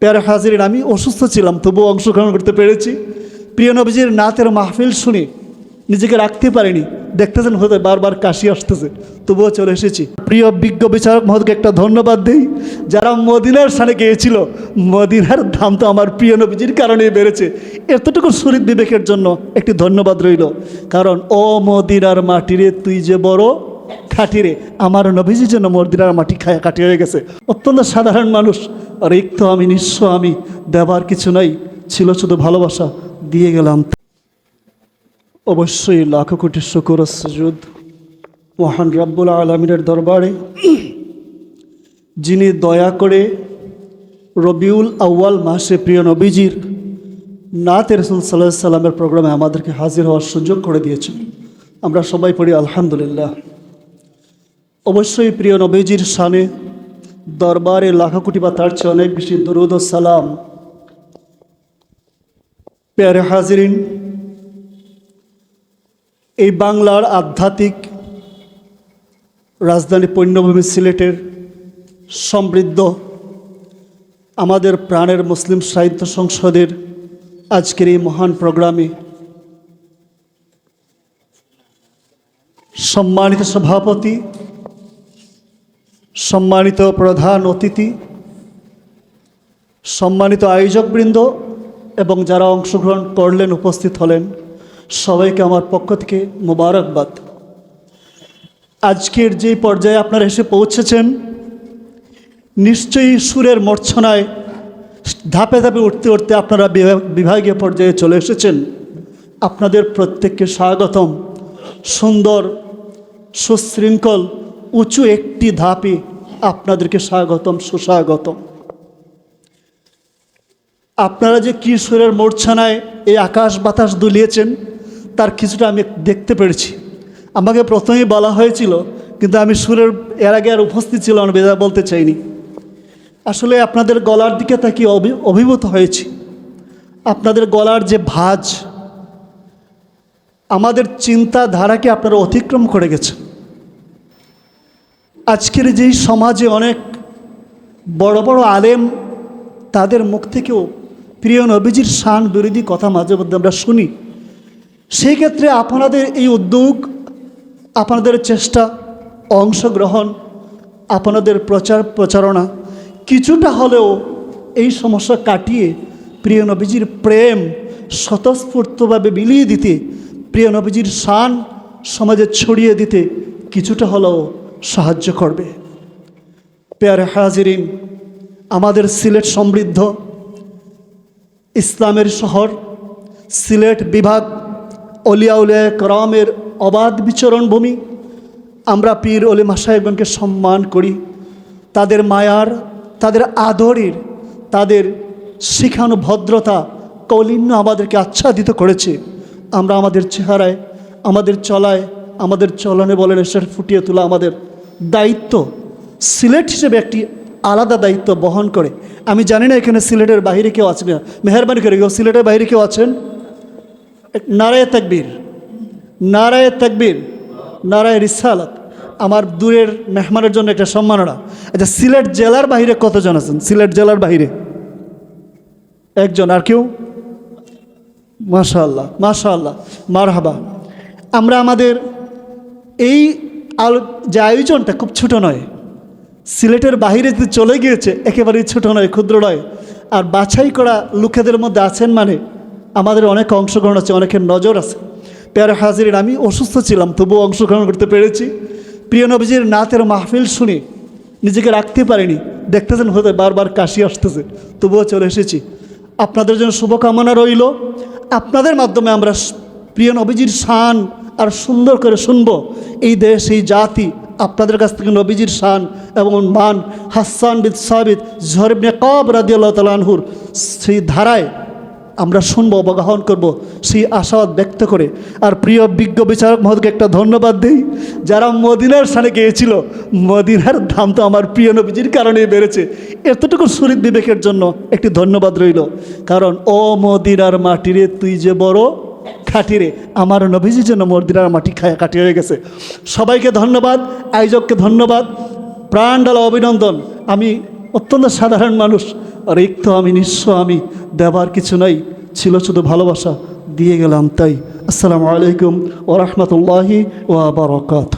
প্যারা হাজির আমি অসুস্থ ছিলাম, তবুও অংশগ্রহণ করতে পেরেছি। প্রিয় নবীজির নাতের মাহফিল শুনে নিজেকে রাখতে পারিনি। দেখতেছেন হতে বারবার কাশি আসতেছে, তবুও চলে এসেছি। প্রিয় বিজ্ঞ বিচারক মহোদয়কে একটা ধন্যবাদ দিই, যারা মদিনার স্থানে গিয়েছিল, মদিনার দাম তো আমার প্রিয় নবীজির কারণেই বেড়েছে। এতটুকু শরীর বিবেকের জন্য একটি ধন্যবাদ রইল। কারণ, ও মদিনার মাটিরে তুই যে বড় খাটিরে আমার নবীজির জন্য মদিনার মাটি খায়া কাটি হয়ে গেছে। অত্যন্ত সাধারণ মানুষ। রিক্ত আমি, নিঃস্ব আমি। দেবার কিছু নাই, ছিল শুধু ভালোবাসা, দিয়ে গেলাম। অবশ্যই লাখো কোটি শুকুর সুজুদ। মহান রব্বুল আলমিনের দরবারে। যিনি দয়া করে রবিউল আউয়াল মাসে প্রিয় নবীজির নাত রসুল সাল্লাহ সাল্লামের প্রোগ্রামে আমাদেরকে হাজির হওয়ার সুযোগ করে দিয়েছেন। আমরা সবাই পড়ি আলহামদুলিল্লাহ। অবশ্যই প্রিয় নবীজির শানে দরবারে লাখো কোটি বা তার চেয়ে অনেক বেশি দরুদ সালাম। পেয়ারে হাজিরিন, এই বাংলার আধ্যাত্মিক রাজধানী পণ্যভূমি সিলেটের সমৃদ্ধ আমাদের প্রাণের মুসলিম সাহিত্য সংসদের আজকের এই মহান প্রোগ্রামে সম্মানিত সভাপতি সম্মানিত প্রধান অতিথি, সম্মানিত আয়োজকবৃন্দ এবং যারা অংশগ্রহণ করলেন, উপস্থিত হলেন, সবাইকে আমার পক্ষ থেকে মোবারকবাদ। আজকের যে পর্যায়ে আপনারা এসে পৌঁছেছেন, নিশ্চয়ই সুরের মর্ছনায় ধাপে ধাপে উঠতে উঠতে আপনারা বিভাগ- বিভাগীয় পর্যায়ে চলে এসেছেন। আপনাদের প্রত্যেককে স্বাগতম। সুন্দর, সুশৃঙ্খল উঁচু একটি ধাপে আপনাদেরকে স্বাগতম, সুস্বাগতম। আপনারা যে কী সুরের মূর্ছনায় এই আকাশ বাতাস দুলিয়েছেন, তার কিছুটা আমি দেখতে পেরেছি। আমাকে প্রথমেই বলা হয়েছিল, কিন্তু আমি সুরের, এর আগে আর উপস্থিত ছিল না বেদা বলতে চাইনি। আসলে আপনাদের গলার দিকে অভি, অভিভূত হয়েছি। আপনাদের গলার যে ভাজ, আমাদের চিন্তাধারাকে আপনারা অতিক্রম করে গেছেন। আজকের যেই সমাজে অনেক বড় বড় আলেম তাদের মুখ থেকেও প্রিয় নবীজির শান বিরোধী কথা মাঝে মধ্যে আমরা শুনি। সেই ক্ষেত্রে আপনাদের এই উদ্যোগ, আপনাদের চেষ্টা, অংশগ্রহণ, আপনাদের প্রচার প্রচারণা কিছুটা হলেও এই সমস্যা কাটিয়ে প্রিয় নবীজির প্রেম স্বতঃস্ফূর্তভাবে বিলিয়ে দিতে, প্রিয় নবীজির শান সমাজে ছড়িয়ে দিতে কিছুটা হলেও সাহায্য করবে। পেয়ারে হাজিরিন, আমাদের সিলেট সমৃদ্ধ ইসলামের শহর, সিলেট বিভাগ অলিয়া উলিয়া করমের অবাধ বিচরণ ভূমি। আমরা পীর অলি মাসাহেবগণকে সম্মান করি। তাদের মায়ার, তাদের আদরের, তাদের শিখানো ভদ্রতা কৌলিন্য আমাদেরকে আচ্ছাদিত করেছে। আমরা আমাদের চেহারায়, আমাদের চলায়, আমাদের চলনে বলেন এসে ফুটিয়ে তোলা আমাদের দায়িত্ব, সিলেট হিসেবে একটি আলাদা দায়িত্ব বহন করে। আমি জানি না এখানে সিলেটের বাইরে কেউ আছেন না। মেহরবানি করে কেউ, সিলেটের বাইরে কেউ আছেন? নারায় তাকবীর নারায় তাকবীর, নারায় রিসালাত। আমার দূরের মেহমানের জন্য একটা সম্মাননা। আচ্ছা সিলেট জেলার বাইরে কতজন আছেন? সিলেট জেলার বাইরে একজন, আর কেউ? মাশাআল্লাহ মাশাআল্লাহ, মারহাবা। আমরা আমাদের এই আলো যে আয়োজনটা খুব ছোট নয়, সিলেটের বাইরে যে চলে গিয়েছে, একেবারেই ছোট নয়, ক্ষুদ্র নয়। আর বাছাই করা লোকেদের মধ্যে আছেন মানে আমাদের অনেক অংশগ্রহণ আছে, অনেকের নজর আছে। প্যারা হাজির আমি অসুস্থ ছিলাম, তবুও অংশগ্রহণ করতে পেরেছি। প্রিয় নবীজির নাতের মাহফিল শুনে নিজেকে রাখতে পারিনি, দেখতেছেন হতে বারবার কাশি আসতেছে, তবুও চলে এসেছি। আপনাদের জন্য শুভকামনা রইল। আপনাদের মাধ্যমে আমরা প্রিয় নবীজির শান আর সুন্দর করে শুনব। এই দেশ, এই জাতি, আপনাদের কাছ থেকে নবীজির শান এবং মান, হাসান বিদ সাবিদ জহরিবনে কব রাদি আল্লাহ তালানহুর সেই ধারায় আমরা শুনব, অবগাহন করব, সেই আশাবাদ ব্যক্ত করে। আর প্রিয় বিজ্ঞ বিচারক মহোদয়কে একটা ধন্যবাদ দিই, যারা মদিনার স্থানে গিয়েছিল, মদিনার দাম তো আমার প্রিয় নবীজির কারণেই বেড়েছে। এতটুকু শরীর বিবেকের জন্য একটি ধন্যবাদ রইল। কারণ, ও মদিনার মাটিরে তুই যে বড় খাটিরে আমার নবীজির জন্য মর্দিরার মাটি খায় কাটি হয়ে গেছে। সবাইকে ধন্যবাদ, আয়োজককে ধন্যবাদ প্রাণডালা অভিনন্দন। আমি অত্যন্ত সাধারণ মানুষ, রিক্ত আমি, নিঃস্ব আমি, দেবার কিছু নাই, ছিল শুধু ভালোবাসা, দিয়ে গেলাম তাই। আসসালামু আলাইকুম ওরহমতুল্লাহি ওয়াবারকাত